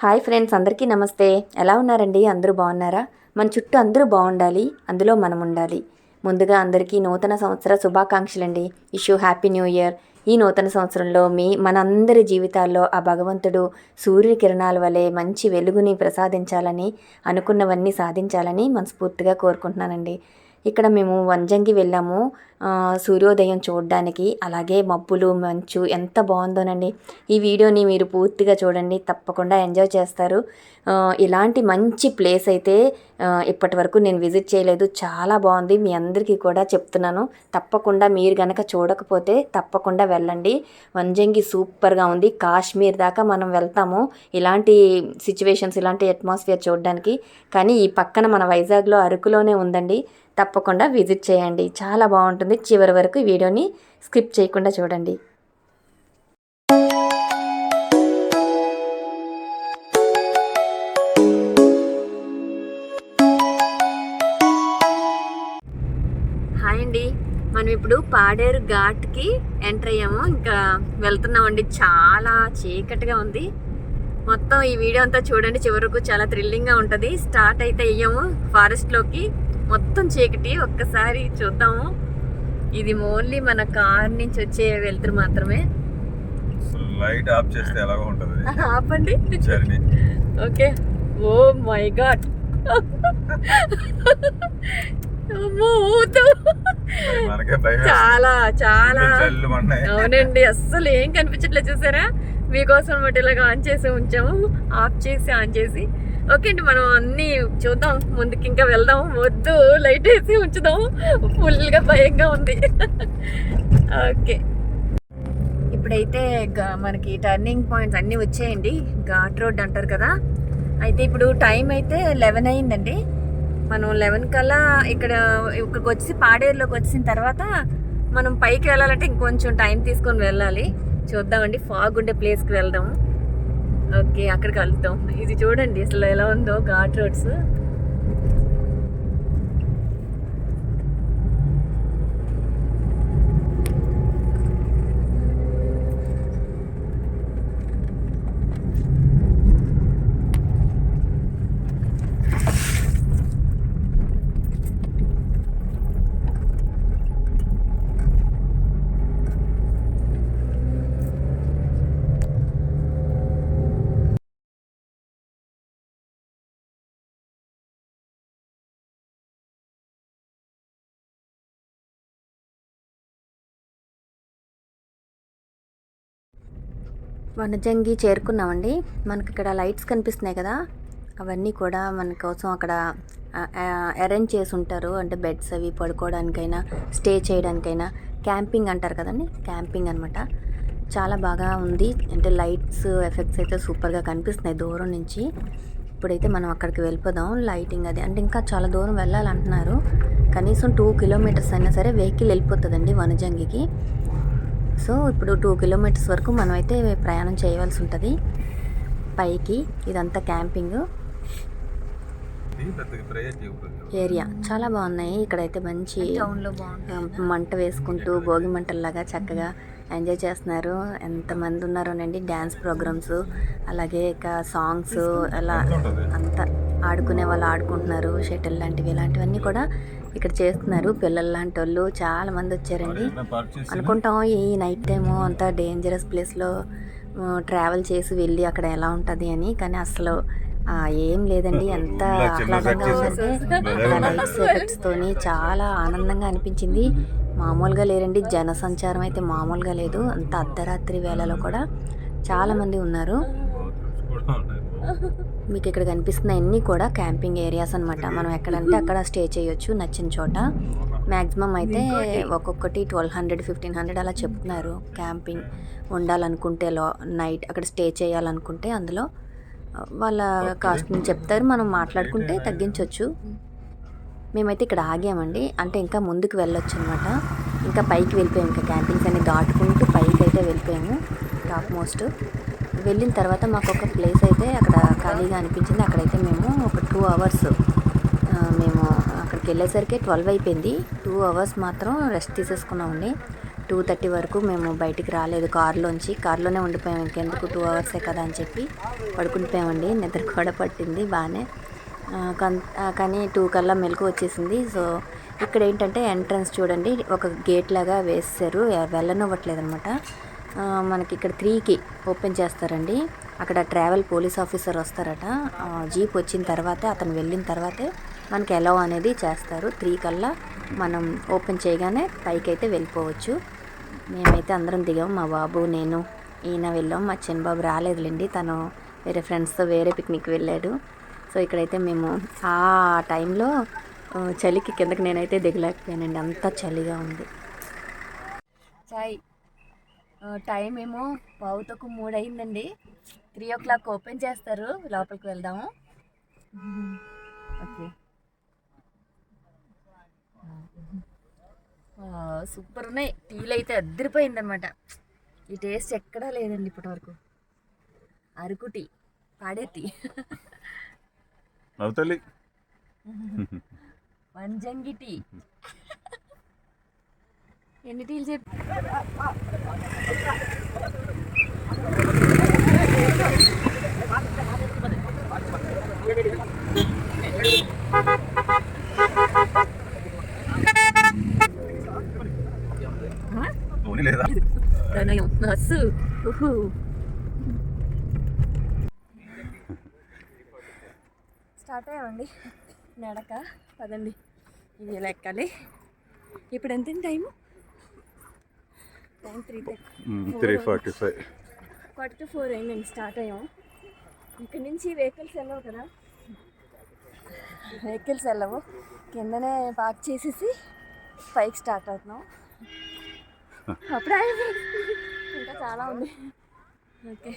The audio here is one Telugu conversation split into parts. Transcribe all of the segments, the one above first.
హాయ్ ఫ్రెండ్స్ అందరికీ నమస్తే. ఎలా ఉన్నారండి? అందరూ బాగున్నారా? మన చుట్టూ అందరూ బాగుండాలి. అందులో మనం ఉండాలి. ముందుగా అందరికీ నూతన సంవత్సర శుభాకాంక్షలండి. Wish you happy new year. ఈ నూతన సంవత్సరంలో మీ మనందరి జీవితాల్లో ఆ భగవంతుడు సూర్యకిరణాల వలె మంచి వెలుగుని ప్రసాదించాలని అనుకున్నవన్నీ సాధించాలని మనస్ఫూర్తిగా కోరుకుంటున్నానండి. ఇక్కడ మేము వంజంగి వెళ్ళాము. సూర్యోదయం చూడడానికి. అలాగే మబ్బులు మంచు ఎంత బాగుందోనండి. ఈ వీడియోని మీరు పూర్తిగా చూడండి. తప్పకుండా ఎంజాయ్ చేస్తారు. ఇలాంటి మంచి ప్లేస్ అయితే ఇప్పటి వరకు నేను విజిట్ చేయలేదు. చాలా బాగుంది. మీ అందరికీ కూడా చెప్తున్నాను. తప్పకుండా మీరు గనక చూడకపోతే తప్పకుండా వెళ్ళండి. వంజంగి సూపర్గా ఉంది. కాశ్మీర్ దాకా మనం వెళ్తాము. ఇలాంటి సిచ్యువేషన్స్ ఇలాంటి అట్మాస్ఫియర్ చూడడానికి. కానీ ఈ పక్కన మన వైజాగ్లో అరకులోనే ఉందండి. తప్పకుండా విజిట్ చేయండి. చాలా బాగుంటుంది. చివరి వరకు వీడియోని స్కిప్ చేయకుండా చూడండి. హాయ్ అండి. మనం ఇప్పుడు పాడేరు ఘాట్కి ఎంటర్ అయ్యాము. ఇంకా వెళ్తున్నామండి. చాలా చీకటిగా ఉంది. మొత్తం ఈ వీడియో అంతా చూడండి. చివరకు చాలా థ్రిల్లింగ్గా ఉంటుంది. స్టార్ట్ అయితే అయ్యాము ఫారెస్ట్లోకి. మొత్తం చీకటి ఒక్కసారి చూద్దాము. ఇది ఓన్లీ మన కార్ నుంచి వచ్చే వెళ్తురు మాత్రమే. లైట్ ఆఫ్ చేస్తే ఎలాగో ఉంటది. ఆపండి ఓకే ఓ మై గాడ్. చాలా చాలా. అవునండి అస్సలు ఏం కనిపించట్లేదు చూసారా? మీకోసం ఇలాగ ఆన్ చేసి ఉంచాము. ఆఫ్ చేసి ఆన్ చేసి. ఓకే అండి మనం అన్నీ చూద్దాం ముందుకి ఇంకా వెళ్దాం వద్దు లైట్ వేసి ఉంచుదాం ఫుల్గా భయంగా ఉంది. ఓకే. ఇప్పుడైతే గా- మనకి టర్నింగ్ పాయింట్స్ అన్నీ వచ్చాయండి ఘాట్ రోడ్ అంటారు కదా. అయితే ఇప్పుడు టైం అయితే లెవెన్ అయిందండి. మనం లెవెన్ కల్లా ఇక్కడ ఇక్కడికి వచ్చి పాడేరులోకి వచ్చిన తర్వాత మనం పైకి వెళ్ళాలంటే ఇంకొంచెం టైం తీసుకొని వెళ్ళాలి. చూద్దామండి ఫాగ్ ఉండే ప్లేస్కి వెళ్దాం ఓకే అక్కడికి వెళ్తాం ఇది చూడండి అసలు ఎలా ఉందో ఘాట్ రోడ్స్. వనజంగి చేరుకున్నామండి. మనకి ఇక్కడ లైట్స్ కనిపిస్తున్నాయి కదా. అవన్నీ కూడా మన కోసం అక్కడ అరేంజ్ చేసి ఉంటారు అంటే బెడ్స్ అవి పడుకోవడానికైనా స్టే చేయడానికైనా. క్యాంపింగ్ అంటారు కదండి. క్యాంపింగ్ అనమాట చాలా బాగా ఉంది. అంటే లైట్స్ ఎఫెక్ట్స్ అయితే సూపర్గా కనిపిస్తున్నాయి దూరం నుంచి. ఇప్పుడైతే మనం అక్కడికి వెళ్ళిపోదాం. లైటింగ్ అది. అంటే ఇంకా చాలా దూరం వెళ్ళాలంటున్నారు. కనీసం టూ కిలోమీటర్స్ అయినా సరే వెహికల్ వెళ్ళిపోతుందండి వనజంగికి. సో ఇప్పుడు టూ కిలోమీటర్స్ వరకు మనం అయితే ప్రయాణం చేయవలసి ఉంటుంది. పైకి ఇదంతా క్యాంపింగ్. ఏరియా చాలా బాగున్నాయి. ఇక్కడైతే మంచి మంట వేసుకుంటూ భోగి మంటల్లాగా చక్కగా ఎంజాయ్ చేస్తున్నారు. ఎంతమంది ఉన్నారోనండి డ్యాన్స్ ప్రోగ్రామ్స్ అలాగే ఇక సాంగ్స్ అలా అంతా ఆడుకునే వాళ్ళు ఆడుకుంటున్నారు. షటిల్ లాంటివి ఇలాంటివన్నీ కూడా ఇక్కడ చేస్తున్నారు. పిల్లలు లాంటి వాళ్ళు చాలా మంది వచ్చారండి అనుకుంటాం ఈ నైట్ టైము అంత డేంజరస్ ప్లేస్లో ట్రావెల్ చేసి వెళ్ళి అక్కడ ఎలా ఉంటుంది అని. కానీ అసలు ఏం లేదండి. ఎంత ఆహ్లాదంగా ఉందంటే లైట్స్ ఎఫెక్ట్స్ తోని చాలా ఆనందంగా అనిపించింది. మామూలుగా లేరండి. జన సంచారం అయితే మామూలుగా లేదు. అంత అర్ధరాత్రి వేళలో కూడా చాలా మంది ఉన్నారు. మీకు ఇక్కడ కనిపిస్తున్న అన్నీ కూడా క్యాంపింగ్ ఏరియాస్ అన్నమాట. మనం ఎక్కడంటే అక్కడ స్టే చేయొచ్చు నచ్చిన చోట. మ్యాక్సిమం అయితే ఒక్కొక్కటి ట్వెల్వ్ హండ్రెడ్ ఫిఫ్టీన్ హండ్రెడ్ అలా చెప్తున్నారు. క్యాంపింగ్ ఉండాలనుకుంటే లో నైట్ అక్కడ స్టే చేయాలనుకుంటే అందులో వాళ్ళ కాస్ట్ని చెప్తారు. మనం మాట్లాడుకుంటే తగ్గించవచ్చు మేమైతే ఇక్కడ ఆగామండి. అంటే ఇంకా ముందుకు వెళ్ళొచ్చు అనమాట ఇంకా పైకి వెళ్ళిపోయాము ఇంకా క్యాంపింగ్స్ అన్ని దాటుకుంటూ పైకి అయితే వెళ్ళిపోయాము. Top most. వెళ్ళిన తర్వాత మాకు ఒక ప్లేస్ అయితే అక్కడ ఖాళీగా అనిపించింది. అక్కడైతే మేము ఒక టూ అవర్స్ మేము అక్కడికి వెళ్ళేసరికి ట్వెల్వ్ అయిపోయింది. టూ అవర్స్ మాత్రం రెస్ట్ తీసేసుకున్నామండి. టూ థర్టీ వరకు మేము బయటికి రాలేదు. కారులోంచి కారులోనే ఉండిపోయాం. ఇంకెందుకు టూ అవర్సే కదా అని చెప్పి పడుకుండిపోయామండి. నిద్ర కూడా పట్టింది బాగానే. కన్- కానీ టూ కల్లా మెలకు వచ్చేసింది. సో ఇక్కడ ఏంటంటే ఎంట్రన్స్ చూడండి. ఒక గేట్ లాగా వేసారు వెళ్ళనివ్వట్లేదు అనమాట మనకి ఇక్కడ త్రీకి ఓపెన్ చేస్తారండి. అక్కడ ట్రావెల్ పోలీస్ ఆఫీసర్ వస్తారట. జీప్ వచ్చిన తర్వాతే అతను వెళ్ళిన తర్వాతే మనకి ఎలా అనేది చేస్తారు. త్రీ కల్లా మనం ఓపెన్ చేయగానే పైకి అయితే వెళ్ళిపోవచ్చు. మేమైతే అందరం దిగాం. మా బాబు నేను ఈయన వెళ్ళాం. మా చిన్నబాబు రాలేదులేండి. తను వేరే ఫ్రెండ్స్తో వేరే పిక్నిక్ వెళ్ళాడు. సో ఇక్కడైతే మేము ఆ టైంలో చలికి కిందకి నేనైతే దిగలేకపోయానండి. అంత చలిగా ఉంది. సాయి టైం ఏమో పావుతకు మూడు అయిందండి త్రీ ఓ క్లాక్ ఓపెన్ చేస్తారు. లోపలికి వెళ్దాము. ఓకే. సూపర్ ఉన్నాయి టీలు అయితే అద్దరిపోయింది అనమాట ఈ టేస్ట్ ఎక్కడా లేదండి ఇప్పటి వరకు అరకు టీ పాడే టీ. నవ్వుతల్లి వంజంగి టీ. ఎన్ని చెప్పి ప్రణయం నస్సు. ఉహు. స్టార్ట్ అయ్యామండి. నడక పదండి. ఇది ఎక్కాలి? ఇప్పుడు ఎంత time? Time three three forty five. Quarter to four అయిందండి స్టార్ట్ అయ్యాం. ఇక్కడ నుంచి వెహికల్స్ వెళ్ళవు కదా. వెహికల్స్ వెళ్ళవు. కిందనే పార్క్ చేసేసి పైకి స్టార్ట్ అవుతున్నాం. అప్పుడే. ఇంకా చాలా ఉంది. ఓకే.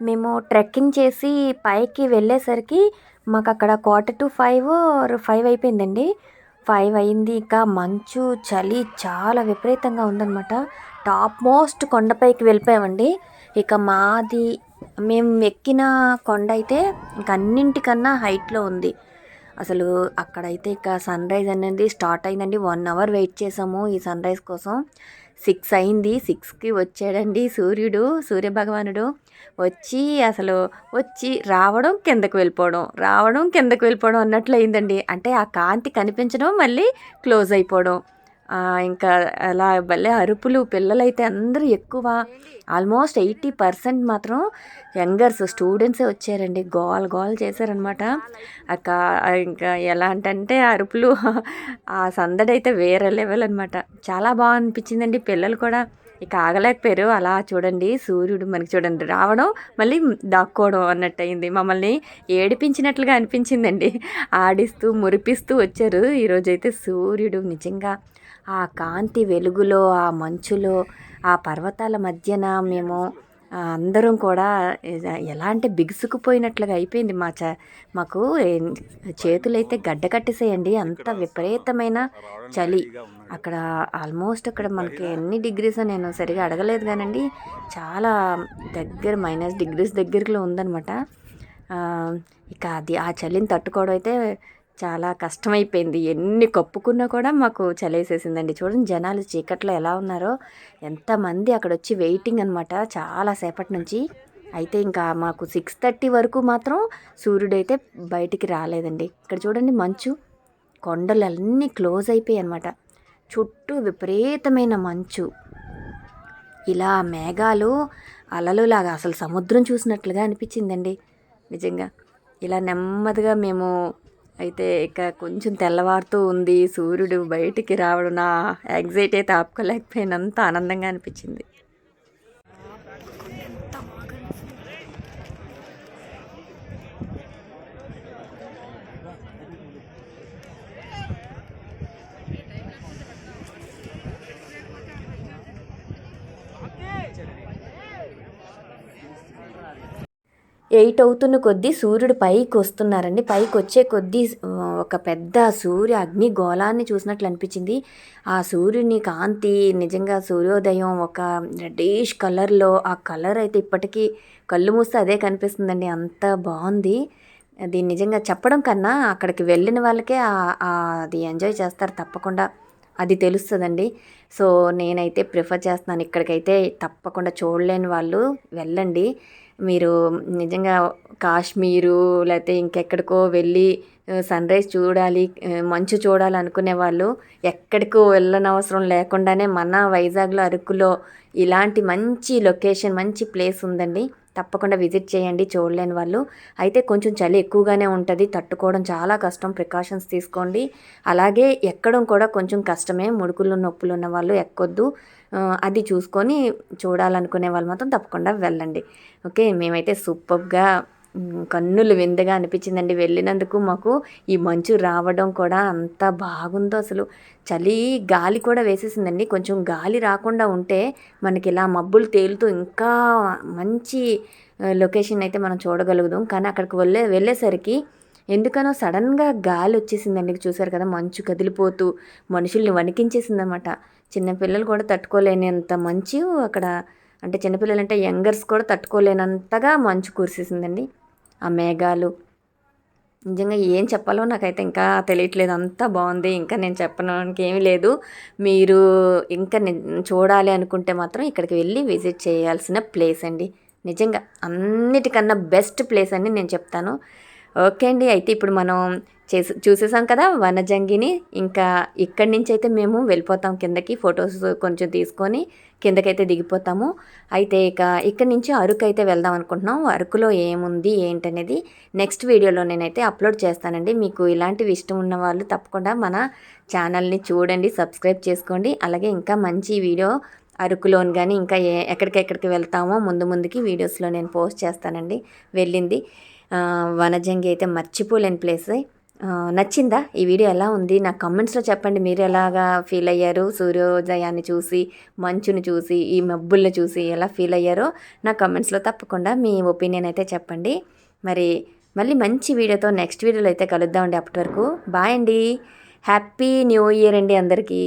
మేము ట్రెక్కింగ్ చేసి పైకి వెళ్ళేసరికి మాకు అక్కడ క్వార్టర్ టు ఫైవ్ ఫైవ్ అయిపోయిందండి. ఫైవ్ అయింది. ఇక మంచు చలి చాలా విపరీతంగా ఉందన్నమాట. టాప్ మోస్ట్ కొండపైకి వెళ్ళిపోయామండి. ఇక మాది మేము ఎక్కిన కొండ అయితే ఇంక అన్నింటికన్నా హైట్లో ఉంది. అసలు అక్కడైతే ఇక సన్ రైజ్ అనేది స్టార్ట్ అయిందండి. వన్ అవర్ వెయిట్ చేసాము ఈ సన్ రైజ్ కోసం. సిక్స్ అయింది సిక్స్కి వచ్చాడండి సూర్యుడు సూర్యభగవానుడు. వచ్చి అసలు వచ్చి రావడం కిందకు వెళ్ళిపోవడం రావడం కిందకు వెళ్ళిపోవడం అన్నట్లు అయిందండి. అంటే ఆ కాంతి కనిపించడం మళ్ళీ క్లోజ్ అయిపోవడం. ఇంకా అలా భలే అరుపులు. పిల్లలైతే అందరూ ఎక్కువ ఆల్మోస్ట్ ఎయిటీ పర్సెంట్ మాత్రం యంగర్స్ స్టూడెంట్సే వచ్చారండి. గోల్ గోల్ చేశారనమాట అక్క ఇంకా ఎలా అంటే అరుపులు ఆ సందడి అయితే వేరే లెవెల్ అనమాట చాలా బాగా అనిపించిందండి పిల్లలు కూడా ఇక ఆగలేకపోయారు. అలా చూడండి సూర్యుడు మనకి చూడండి రావడం మళ్ళీ దాక్కోవడం అన్నట్టు అయింది మమ్మల్ని ఏడిపించినట్లుగా అనిపించిందండి. ఆడిస్తూ మురిపిస్తూ వచ్చారు. ఈరోజైతే సూర్యుడు నిజంగా ఆ కాంతి వెలుగులో ఆ మంచులో ఆ పర్వతాల మధ్యన మేము అందరం కూడా ఎలా అంటే బిగుసుకుపోయినట్లుగా అయిపోయింది మా చ మాకు చేతులైతే గడ్డ కట్టేసేయండి అంత విపరీతమైన చలి. అక్కడ ఆల్మోస్ట్ అక్కడ మనకి ఎన్ని డిగ్రీస్ నేను సరిగా అడగలేదు కానండి చాలా దగ్గర మైనస్ డిగ్రీస్ దగ్గరలో ఉందనమాట ఇక అది ఆ చలిని తట్టుకోవడం అయితే చాలా కష్టమైపోయింది. ఎన్ని కప్పుకున్నా కూడా మాకు చలేసేసిందండి. చూడండి జనాలు చీకట్లో ఎలా ఉన్నారో. ఎంతమంది అక్కడ వచ్చి వెయిటింగ్ అనమాట చాలా సేపటి నుంచి. అయితే ఇంకా మాకు సిక్స్ థర్టీ వరకు మాత్రం సూర్యుడైతే బయటికి రాలేదండి. ఇక్కడ చూడండి మంచు కొండలు అన్నీ క్లోజ్ అయిపోయాయి అనమాట చుట్టూ విపరీతమైన మంచు. ఇలా మేఘాలు అలలులాగా అసలు సముద్రం చూసినట్లుగా అనిపించిందండి. నిజంగా ఇలా నెమ్మదిగా మేము అయితే ఇక కొంచెం తెల్లవారుతూ ఉంది. సూర్యుడు బయటికి రావడం నా ఎగ్జైట్ అయితే ఆపుకోలేకపోయినంత ఆనందంగా అనిపించింది. ఎయిట్ అవుతున్న కొద్దీ సూర్యుడు పైకి వస్తున్నారండి. పైకి వచ్చే కొద్దీ ఒక పెద్ద సూర్య అగ్ని గోళాన్ని చూసినట్లు అనిపించింది. ఆ సూర్యుని కాంతి నిజంగా సూర్యోదయం ఒక రెడ్డిష్ కలర్లో ఆ కలర్ అయితే ఇప్పటికీ కళ్ళు మూస్తే అదే కనిపిస్తుందండి. అంత బాగుంది. అది నిజంగా చెప్పడం కన్నా అక్కడికి వెళ్ళిన వాళ్ళకే అది ఎంజాయ్ చేస్తారు తప్పకుండా. అది తెలుస్తుందండి. సో నేనైతే ప్రిఫర్ చేస్తున్నాను. ఇక్కడికైతే తప్పకుండా చూడలేని వాళ్ళు వెళ్ళండి. మీరు నిజంగా కాశ్మీరు లేకపోతే ఇంకెక్కడికో వెళ్ళి సన్ రైజ్ చూడాలి మంచు చూడాలి అనుకునే వాళ్ళు ఎక్కడికో వెళ్ళనవసరం లేకుండానే మన వైజాగ్లో అరకులో ఇలాంటి మంచి లొకేషన్ మంచి ప్లేస్ ఉందండి. తప్పకుండా విజిట్ చేయండి చూడలేని వాళ్ళు. అయితే కొంచెం చలి ఎక్కువగానే ఉంటుంది తట్టుకోవడం చాలా కష్టం ప్రికాషన్స్ తీసుకోండి. అలాగే ఎక్కడం కూడా కొంచెం కష్టమే ముడుకులు నొప్పులు ఉన్న వాళ్ళు ఎక్కొద్దు. అది చూసుకొని చూడాలనుకునే వాళ్ళు మాత్రం తప్పకుండా వెళ్ళండి. ఓకే? మేమైతే సూపర్గా కన్నులు విందుగా అనిపించిందండి. వెళ్ళినందుకు మాకు ఈ మంచు రావడం కూడా అంత బాగుందో అసలు. చలి గాలి కూడా వేసేసిందండి. కొంచెం గాలి రాకుండా ఉంటే మనకి ఇలా మబ్బులు తేలుతూ ఇంకా మంచి లొకేషన్ అయితే మనం చూడగలుగుదాం కానీ అక్కడికి వెళ్ళే వెళ్ళేసరికి ఎందుకనో సడన్గా గాలి వచ్చేసిందండి. చూసారు కదా? మంచు కదిలిపోతూ మనుషుల్ని వణికించేసిందన్నమాట. చిన్నపిల్లలు కూడా తట్టుకోలేనంత మంచు అక్కడ అంటే చిన్నపిల్లలు అంటే యంగర్స్ కూడా తట్టుకోలేనంతగా మంచు కురిసేసిందండి. ఆ మేఘాలు. నిజంగా ఏం చెప్పాలో నాకైతే ఇంకా తెలియట్లేదు. అంతా బాగుంది. ఇంకా నేను చెప్పడానికి ఏమీ లేదు. మీరు ఇంకా చూడాలి అనుకుంటే మాత్రం ఇక్కడికి వెళ్ళి విజిట్ చేయాల్సిన ప్లేస్ అండి. నిజంగా అన్నిటికన్నా బెస్ట్ ప్లేస్ అని నేను చెప్తాను. ఓకే అండి. అయితే ఇప్పుడు మనం చేసి చూసేసాం కదా వనజంగిని. ఇంకా ఇక్కడి నుంచి అయితే మేము వెళ్ళిపోతాం కిందకి. ఫొటోస్ కొంచెం తీసుకొని కిందకైతే దిగిపోతాము. అయితే ఇక ఇక్కడి నుంచి అరకు అయితే వెళ్దాం అనుకుంటున్నాం. అరకులో ఏముంది ఏంటనేది నెక్స్ట్ వీడియోలో నేనైతే అప్లోడ్ చేస్తానండి. మీకు ఇలాంటివి ఇష్టం ఉన్న వాళ్ళు తప్పకుండా మన ఛానల్ని చూడండి సబ్స్క్రైబ్ చేసుకోండి. అలాగే ఇంకా మంచి వీడియో అరకులోని కానీ ఇంకా ఏ ఎక్కడికెక్కడికి వెళ్తామో ముందు ముందుకి వీడియోస్లో నేను పోస్ట్ చేస్తానండి. వెళ్ళింది. వనజంగి అయితే మర్చిపోలేని ప్లేస్. నచ్చిందా? ఈ వీడియో ఎలా ఉంది? నా కమెంట్స్లో చెప్పండి. మీరు ఎలాగా ఫీల్ అయ్యారు? సూర్యోదయాన్ని చూసి మంచుని చూసి ఈ మబ్బుల్ని చూసి ఎలా ఫీల్ అయ్యారో నా కమెంట్స్లో తప్పకుండా మీ ఒపీనియన్ అయితే చెప్పండి. మరి మళ్ళీ మంచి వీడియోతో నెక్స్ట్ వీడియోలో అయితే కలుద్దామండి అప్పటి వరకు. బాయ్ అండి. హ్యాపీ న్యూ ఇయర్ అండి అందరికీ.